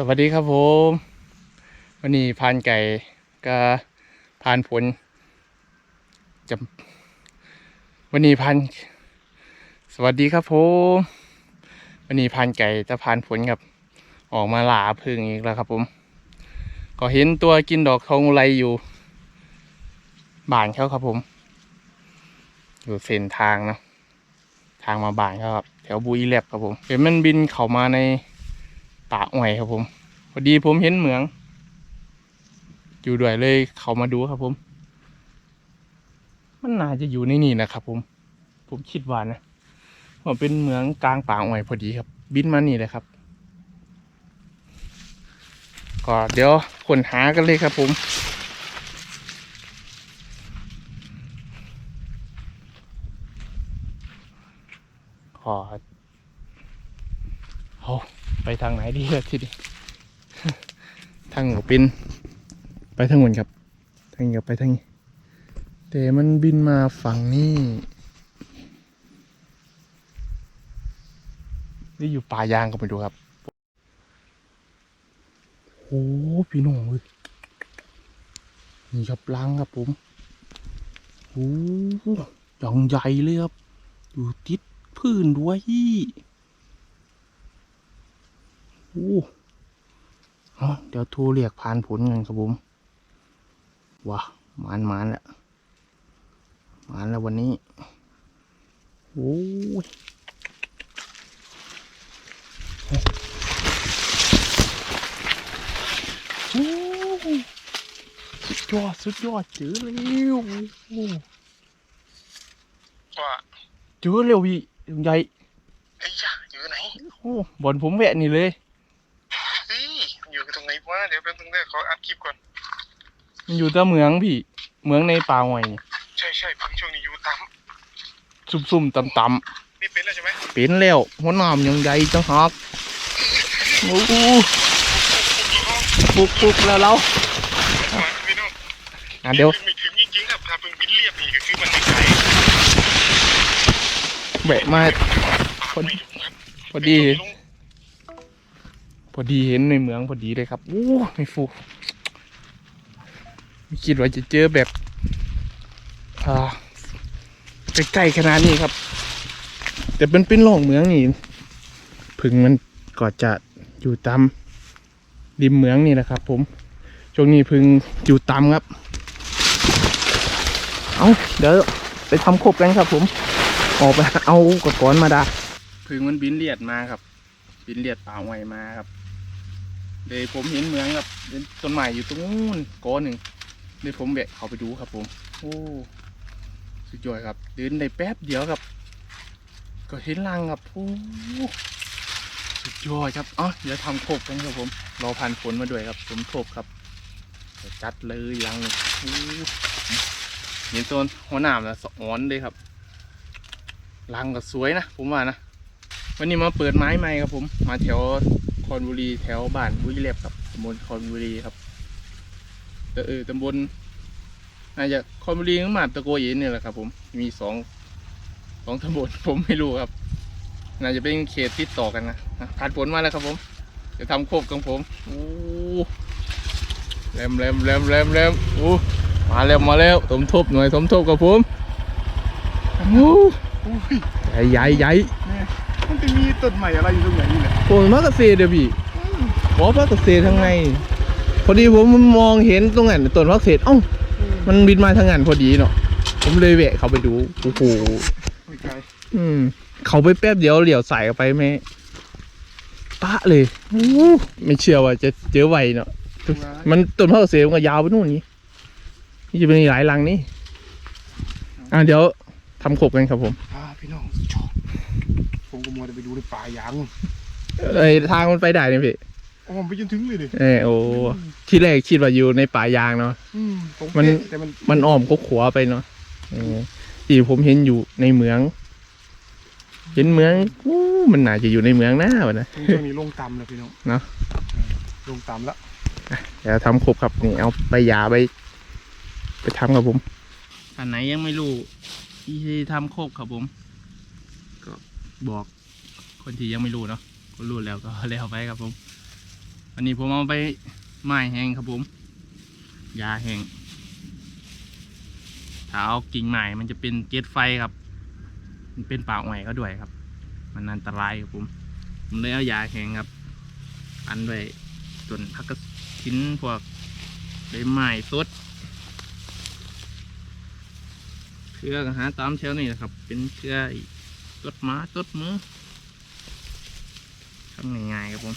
สวัสดีครับผม วันนี้พานไก่ก็พานผลจะวันนี้พานสวัสดีครับผมวันนี้พานไก่จะพานผลครับ ออกมาหลาพึ่งอีกแล้วครับผม ก็เห็นตัวกินดอกทองอุไรอยู่บ้านเขาครับผม อยู่เส้นทางนะทางมาบ้านเขาครับ แถวบุรีแลบครับผมเห็นมันบินเข้ามาใน ป่าอ้อยครับผมพอดีผมเห็นเหมือง อยู่ด้วยเลยเขามาดูครับผม มันน่าจะอยู่ในนี่นะครับผม ผมคิดว่านะว่าเป็นเหมืองกลางป่าอ้อยพอดีครับ บินมานี่เลยครับ ก็เดี๋ยวค้นหากันเลยครับผมขอ ไปทางไหนดีล่ะทีนี้ทางหัวปินไปทางนู้นครับ ทางนี้ไปทางนี้แต่มันบินมาฝั่งนี้นี่อยู่ป่ายางก็ไปดูครับโอ้พี่น้องเอ้ยนี่ครับลังครับผมโอ้ย่องใหญ่เลยครับ อยู่ติดพื้นด้วย อ้เอาเดี๋ยวโทรเรียกผ่านผลกันครับผมว้ามันมันแล้วมันแล้ววันนี้โอ้ยโอ้ยสุดยอดสุดยอดเจอเร็วโอ้โหว่าเจอเร็วพี่ใหญ่ไอ้ยะอยู่ไหนโอ้บอลผมแวะนี่เลย เฮ้ยอยู่ตรงไหน วะเดี๋ยวเป็นตรงนี้ขออัดคลิปก่อน มันอยู่แตะเมืองพี่เมืองในป่าหอยนี่ใช่ใช่พังช่วงนี้อยู่ตามซุ่มๆต่ำๆนี่เป็นแล้วใช่ไหมเป็นแล้วหัวหน้ำยังใหญ่จังฮักโอ้โหปุกปุกแล้วเรามาพี่น้องอะเดี๋ยวไม่ถึงจริงๆครับถ้าเพิ่งบินเรียบนี่ก็คือมันไม่ไกลแบะมาปากไม่ถึงครับพอดี ลง พอดีเห็นในเมืองพอดีเลยครับโอ้ไม่ฟูไม่คิดว่าจะเจอแบบใกล้ๆขนาดนี้ครับ แต่เป็นเป็นหลงเมืองนี่พึ่งมันก็จะอยู่ตามริมเมืองนี่แหละครับ ผมช่วงนี้พึ่งอยู่ตามครับ เอาเดี๋ยวไปทำครบกันครับ ผมออกไปเอากระกอนมาดาพึ่งมันบินเลียดมาครับ บินเลียดป่าไวมาครับ เดี๋ยวผมเห็นเมืองครับเห็นต้นไม้อยู่ตรงนู้นกอหนึ่งเดี๋ยวผมแบะเขาไปดูครับผม โอ้สุดยอดครับเดินได้แป๊บเดียวครับ ก็เห็นรังครับโอ้สุดยอดครับอ๋อเดี๋ยวทำโคบกันครับผมรอพันฝนมาด้วยครับ ผมโคบครับจัดเลยรังโอ้เห็นต้นหัวหนามแล้วสะอ้อนเลยครับรังก็สวยนะผมว่านะวันนี้มาเปิดไม้ใหม่ครับผม มาแถว คอนบุรีแถวบ้านบุรีเล็บครับตำบลคอนบุรีครับเออเออตำบลน่าจะคอนบุรีกับหมาดตะโกเย็นเนี่ยแหละครับ ผมมีสองสองตำบลผมไม่รู้ครับน่าจะเป็นเขตติดต่อกันนะผ่านผลมาแล้วครับ ผมจะทำโคกของผมโอ้แรมแรมแรมแรมแรมโอ้มาแล้วมาแล้วสมทบหน่อยสมทบกับผมโอ้อุ้ยใหญ่ใหญ่ใหญ่ มันจะมีต้นใหม่อะไรอยู่ตรงไหนนี่แหละโอ้ยมากเกษตรเดี๋ยวพี่บอกมากเกษตรทางไง พอดีผมมองเห็นตรงนั้นต้นมะเกษตรเอ้ามันบินมาทางนั้นพอดีเนาะผมเลยแวะเขาไปดูโอ้โหไม่ไกลอืม เขาไปแป๊บเดียวเหลียวใส่เข้าไปแม่ปะเลยโอ้ไม่เชื่อว่าจะเจอไวเนาะมันต้นมะเกษตรมันก็ยาวไปนู่นนี่นี่จะเป็นอีกหลายรังนี่อะเดี๋ยวทำขบกันครับผมอ่าพี่น้องชอบผม ก็มัวแต่ไปดูในป่ายางเอ้ยทางมันไปได้เนี่ยพี่อ๋อไปจนถึงเลยดิเออโอ้ที่แรกคิดว่าอยู่ในป่ายางเนาะอืมตรงมันเป๊ะแต่มันมันอ้อมก็ขวาไปเนาะเออที่ผมเห็นอยู่ในเมือง เห็นเมืองอู้มันน่าจะอยู่ในเมืองหน้าวะนะช่วงนี้ลงต่ำแล้วพี่น้องเนอะออลงต่ำแล้วเดี๋ยวทำครบครับนี่เอาไปยาไป ไปทำครับผม อันไหนยังไม่รู้ที่ทำครบครับผม ก็บอก คนที่ยังไม่รู้เนาะคนรู้แล้วก็แล้วไปครับผมอันนี้ผมเอาไปไม้แห้งครับผมยาแห้งถ้าเอากิ่งไม้มันจะเป็นเก็ดไฟครับ มันเป็นป่าอ้อยก็ด้วยครับ มันอันตรายครับผมผมเลยเอายาแห้งครับ อันไว้จนพักก็ชิ้นพวกใบไม้สดเชือหาตามเชลนี่แหละครับ เป็นเชือกตดหมาตดมือ ทำง่ายๆครับผม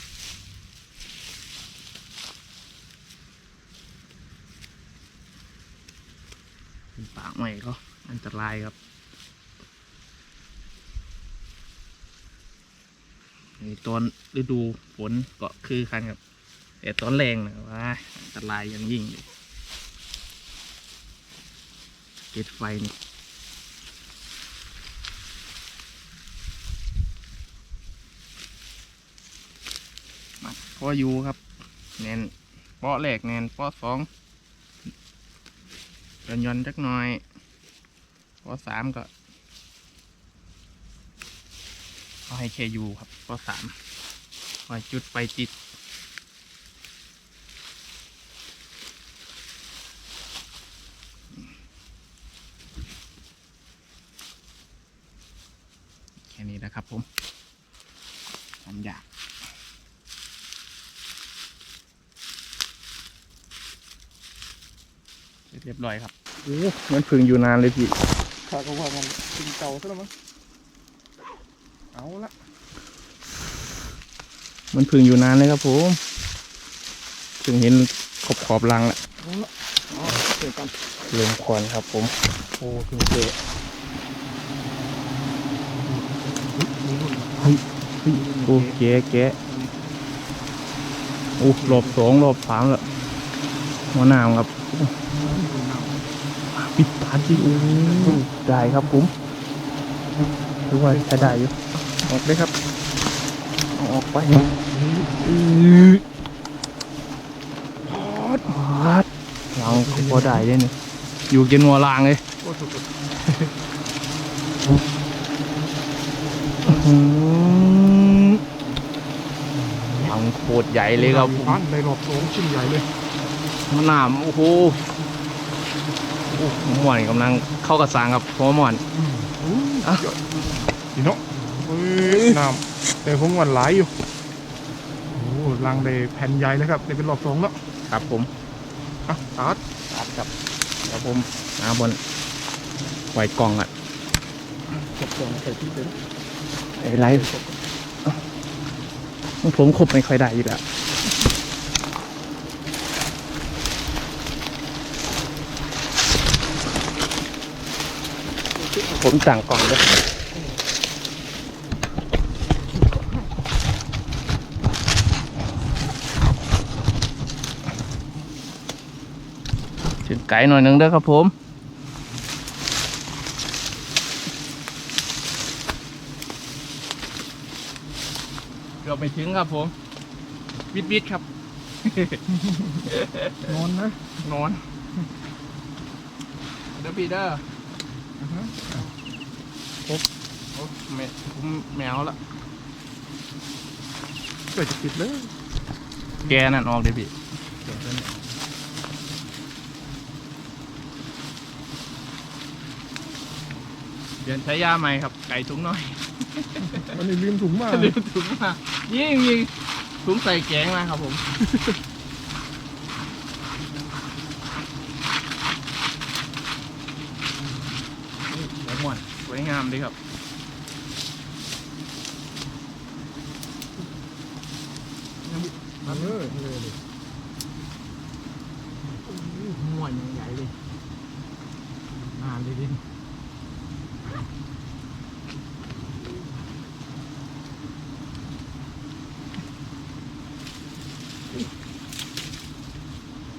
ป็นป่าใหม่ก็อันตรายครับ นี่ตอนฤดูฝนก็คือกันครับแต่ตอนแรงนะว่าอันตรายอย่างยิ่งเลยเกตไฟนี่ พออยู่ครับ แนนเปาะแรกแนนเปาะสองย่อนย่อนจักหน่อยปสามก็เอาให้เคยูครับปสามคอยจุดไปติด แค่นี้นะครับผมทำอยากเรี ยบร้อยครับโอ้มันพึ่งอยู่นานเลยพี่ข้าก็ว่ามันเป็นเก่าซะแล้วมั้งเอาละมันพึ่งอยู่นานเลยครับผมถึงเห็นขอบขอบๆรังแล้วเอาละเอาเจอกันลงควันครับผม โอ้ถึงเจอโอ้แกะแกะโอ้รอบสองรอบสามแล้วหัวหนามครับ ปิดตาจีโอ้ได้ครับผมถือว่าใช้ได้อยู่ออกเลยครับเอาออกไปอือพอดพอดหลังพอได้เลยเนี่ยอยู่กินหัวลางเลยโอ้ถูกอืมหลังโคตรใหญ่เลยครับผมพันในรอบสองชิ้นใหญ่เลยหัวหนามโอ้โหโอ้โหหมอนกำลังเข้ากระสังครับเพราะว่าหมอนอู้อะดีเนาะเฮ้ยน้ำแต่ผมวันหลายอยู่โอ้ลังได้แผ่นใหญ่เลยครับได้เป็นรอบสองแล้วครับผมอะตัดตัดครับครับผมอาบนไว้กล่องอะรอบสองใส่ที่เป็นไอ้ไรผมคบไม่ค่อยได้อยู่แล้ว ผมสั่งกล่องด้วยถึงไกลหน่อยหนึงเด้อครับผมเกือบไม่ถึงครับผม วิดวิดครับ นอนนะ นอน เด้อพี่เด้อ อ่าฮะโอ้แมผมแมวละเกิดจะปิดเลย แกนั่นออกเลยพี่เปลี่ยนใช้ยาใหม่ครับ ไก่ถุงน้อยวันนี้ลืมถุงมาลืมถุงมายิงยิงถุงใส่แกงมาครับผม นี่หัวหมอนส วยงามดีครับเออเลยเลยม่วนยังใหญ่เลยอ่านเลยดิ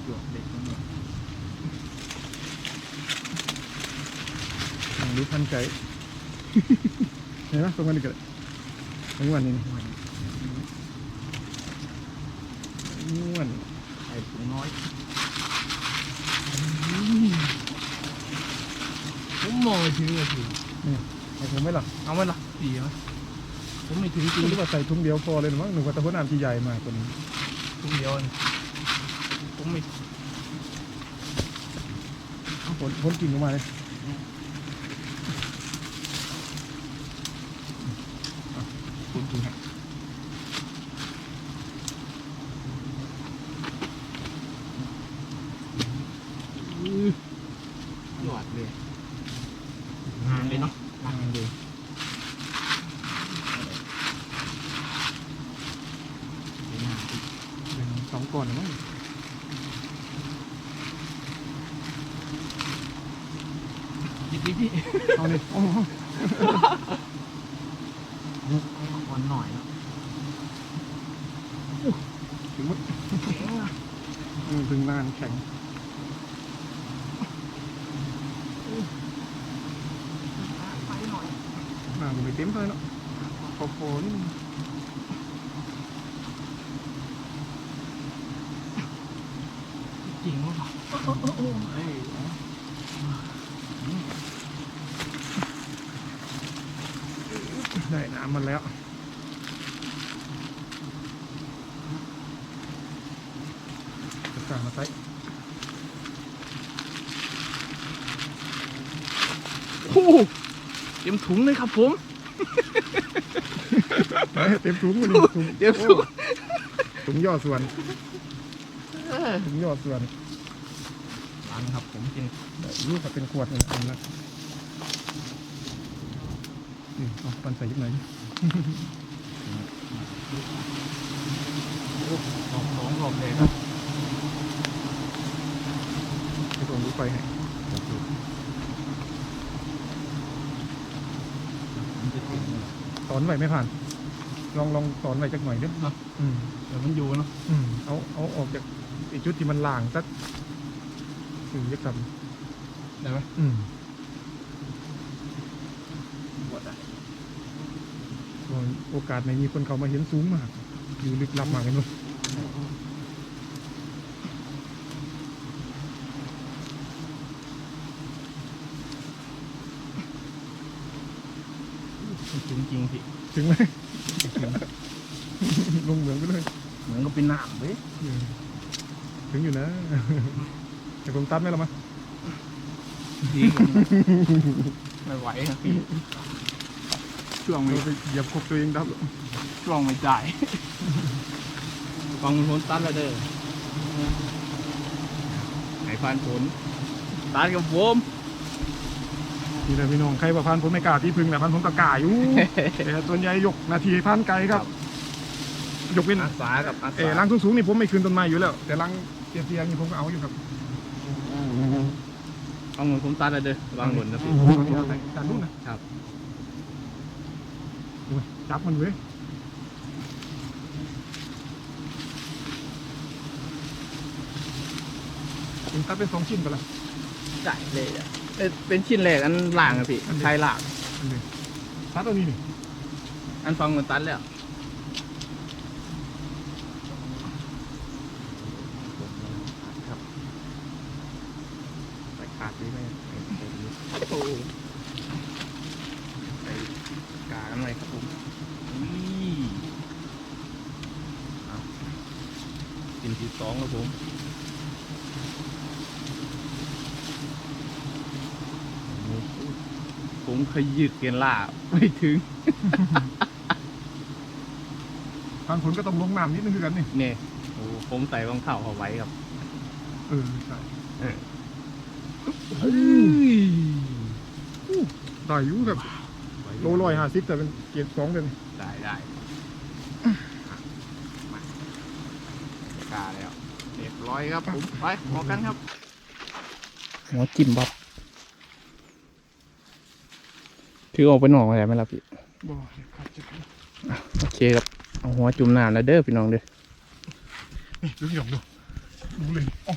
หยวกเด็กมันเนี่ยหนังดูพันใจ เห็นไหมตรงนั้นอีกเลยทั้งวันนี้นี่ม้วนไอ้ถุงน้อยผมมองไม่ถึงเลยพี่เอาผมไหม่ล่ะเอาไหมล่ะดีไหมผมไม่ถึงจริงหรือว่าใส่ถุงเดียวพอเลยหรือมั้งหนึ่งว่าแตะพ้นอ่านที่ใหญ่มากกว่านี้ถุงเดียวนี่ผมไม่เอาผลผลกิ่งออกมาเลยเอาผลกิ่งครับ หยอดเลยงานเลยเนาะงานเลย เป็นสองก่อนนะมั้ง ยิบยิบพี่ เอาเลยโอ้โหอ่อนหน่อยเนาะถึงมั้ยอืมถึงนานแข็งไปหน่อยนาไม่เต็มเลยเนาะพอพอนี่จริงวะเฮ้ย ได้น้ำ มันแล้ว จะกลางมาใส่โอ้โหเต็มถุงเลยครับผมเฮ้ยเต็มถุงเลยถุงเต็มถุงถุงย่อส่วนเออถุงย่อส่วนร้านครับผมกินลูกก็เป็นขวดหนึ่งอันละนี่เอาปันใส่ยิบไหนอย สองสองรอบเลยครับให้ตัวรู้ไปให้มันจะถึงเลยสอนไหวไม่ผ่าน ลองลองสอนไหวจักหน่อยเด้อเนาะอืมเดี๋ยวมันอยู่เนาะอืมเอาเอาออกจากไอ้จุดที่มันล่างสักถึงจะกได้ไหมำอืม ปวดอะ โอกาสในมีคนเขามาเห็นสูงมาก อยู่ลึกลับมากเลยนู้นจริงจริงๆพี่ถึงไหมลงเหมืองไปเลยเหมือนก็เป็นหนามเว้ยอืมถึงอยู่นะแต่ผมตัดไหมล่ะมะดีไม่ไหวครับพี่ ช่วงไม่เราไปเหยียบคกตัวเองดับช่วงไม่จ่ายฟังผลตัดแล้วเด้อไหนพันผลตัดกับผมนี่แหละพี่น้องใครว่าพันผมไม่กล้าที่พึ่งแหละพันผมก็กล้าอยู่แต่ส่วนใหญ่ยกนาทีพันไกลครับยกเป็นอาสากับอาเออสาล้างสูงๆนี่ผมไม่คืนต้นไม้อยู่แล้ว แต่ล้างเตี้ยๆนี่ผมก็เอาอยู่ครับเอาเงินผมตัดแล้วเด้อวางหล่นนะพี่เอาใส่จานนู้นนะครับดู จับมันเว้ยคุณตัดเป็นสองชิ้นไปละจ่ายเลยอะเอ้ยเป็นชิ้นแรกอันล่างอะพี่อันเดียวไทยล่างอันนี้ตัดตัวนี้นี่อันฟังเงินตัดแล้ว ครับใส่ขาดดีไหม โอ้ใส่กากันไว้ครับผมนี่เอากินที่ส องครับผมผมขยึกเกินล่าไม่ถึงบางคนก็ต้องลงน้ำนิดนึงคือกันนี่เนี่ยโอ้ผมใส่รองเท้าเอาไว้ครับเออใช่เออได้อยู่ครับโลร้อยห้าสิบแต่เป็นเกียร์สองเดือนได้ได้มากล้าแล้ว เรียบร้อยครับผมไปพอกันครับ หัวจิ้มบับถือออกไปหนองอะไรไหมล่ะพี่บ่ครับจะโอเคครับเอาหัวจุ่มน้ำแล้วเด้อพี่น้องเด้อนี่ดูหยองดูดูเลยอ๋อ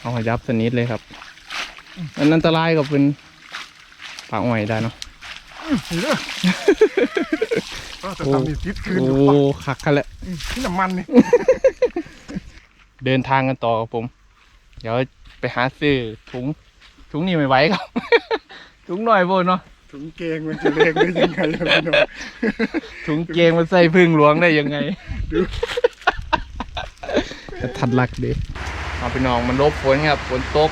เอาให้ยับสนิทเลยครับมันอันตรายกับเป็นปากอ่อยได้เนาะเห็นเด้อก็จะทำนี่ติดคืนโอ้อยู่ปะขักกันแล้วอืมที่น้ำมันนี่ เดินทางกันต่อครับผม เดี๋ยวไปหาซื้อถุง ถุงนี่ไม่ไหวครับ ถุงหน่อยโบนเนาะ ถุงเกงมันจะเล็กได้ยังไงล่ะพี่น้องถุงเกงมันใส่พึ่งหลวงได้ยังไงดูกระทัดรักดิเอาไปนองมันลบฝนครับฝนตก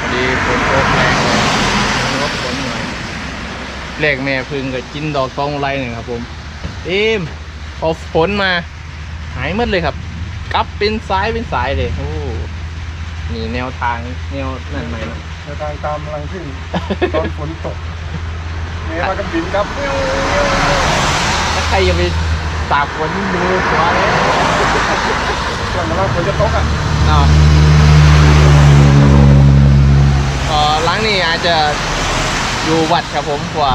พอดีฝนตกแรงเลยมันลบฝนหน่อยแรกแม่พึ่งก็กินดอกซองไรหนึ่งครับผมเอ็มพอฝนมา หายหมดเลยครับกลับเป็นซ้ายเป็นสายเลยโอ้นี่แนวทางแนวนั่นไหมนะในทางตามรังขึ้นตอนฝนตกเมย์มากันบินครับถ้าใครยังไปตากฝนดูหัวเลยก่อนมาว่าฝนจะตกอะเนาะเออหล้างนี้อาจจะอยู่วัดครับผมกว่า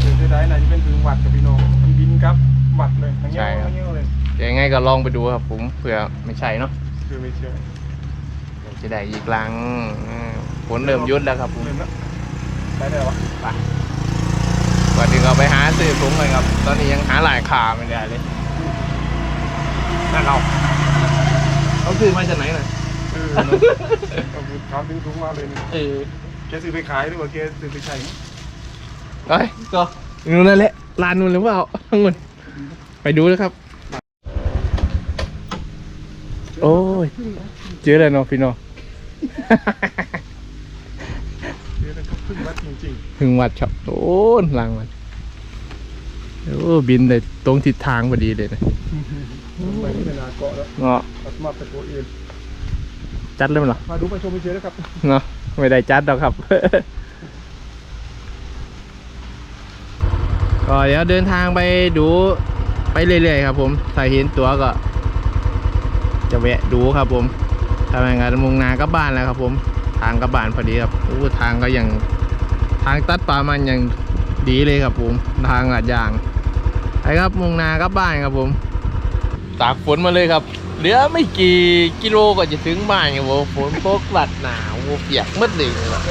เดี๋ยวจะ ได้ไหนจะเป็นถึงวัดกับพี่น้องมันบินครับวัดเลยทั้งเงี้ยทั้งเงี้ยเลยเดี๋ยวยังไงก็ลองไปดูครับผมเผื่อไม่ใช่เนาะคือไม่เชื่อเดี๋ยวจะได้อีกหลังอืมฝนเริ่มหยุดแล้วครับผมเล่นละได้ได้วะไปก่อนที่เราไปหาซื้อถุงเลยครับ ตอนนี้ยังหาหลายขาไม่ได้เลยนั่นเราเขาซื้อมาจากไหนน่ะเออเนอะเอาถามถึงถุงมาเลยนี่เออแกซื้อไปขายหรือว่าแกซื้อไปใช้มั้งเอ้ยก็ นู่นนั่นแหละร้านนู่นหรือเปล่าทั้งหมดไปดูเลยครับ โอ้ย เจอแล้วเนาะพี่เน้องเดี๋ยวนะครับพึ่งวัดจริงถึงวัดครับโอ้หลังวัดโอ้บินเลยตรงทิศทางพอดีเลยนะๆไปที่นาเกาะแล้วเนาะอัตมาตะโกเองจัดเลยมั้ยเหรอมาดูมาชมไปเฉยนะครับเนาะไม่ได้จัดหรอกครับ ก็เดี๋ยวเดินทางไปดูไปเรื่อยๆครับผมถ้าเห็นตัวก็ จะแวะดูครับผมทำงานมุงนากลับบ้านแล้วครับผม ทางกลับบ้านพอดีครับโอ้ทางก็ยังทางตัดป่ามันยังดีเลยครับผม ทางลาดยางไปครับมุงนากลับบ้านครับผม ตากฝนมาเลยครับ เหลือไม่กี่กิโลก็จะถึงบ้านครับผมฝนตกหลัดหนาวเปียกมืดเลยครับ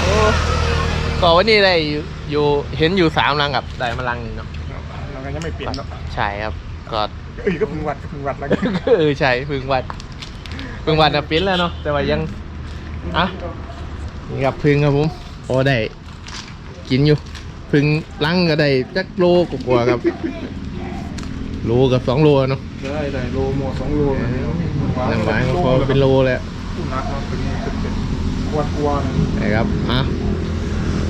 โอ้ ก็วันนี้ได้อยู่อยู่เห็นอยู่สามลังครับได้มาลังหนึงเนาะเราก็ยังไม่เปลี่ยนเนาะใช่ครับก็เอ้ยก็พึ่งวัดก็พึ่งวัดแล้วกันเออใช่พึ่งวัดพึ่งวัดนะปิ้นแล้วเนาะแต่ว่ายัง อะ นี่ครับพึ่งครับผมพอได้กินอยู่ พึ่งลังก็ได้จักโลกว่าๆครับโลกับสองโลเนาะได้ได้โลหมดสองโลนะน้ำหวานก็พอเป็นโลแล้วคุณนักมาเป็นเป็นกวนกวนนะครับอะ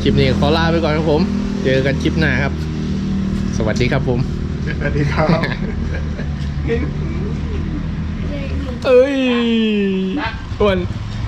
คลิปนี้ขอลาไปก่อนครับผม เจอกันคลิปหน้าครับ สวัสดีครับผม สวัสดีครับ เอ้ยอ้วน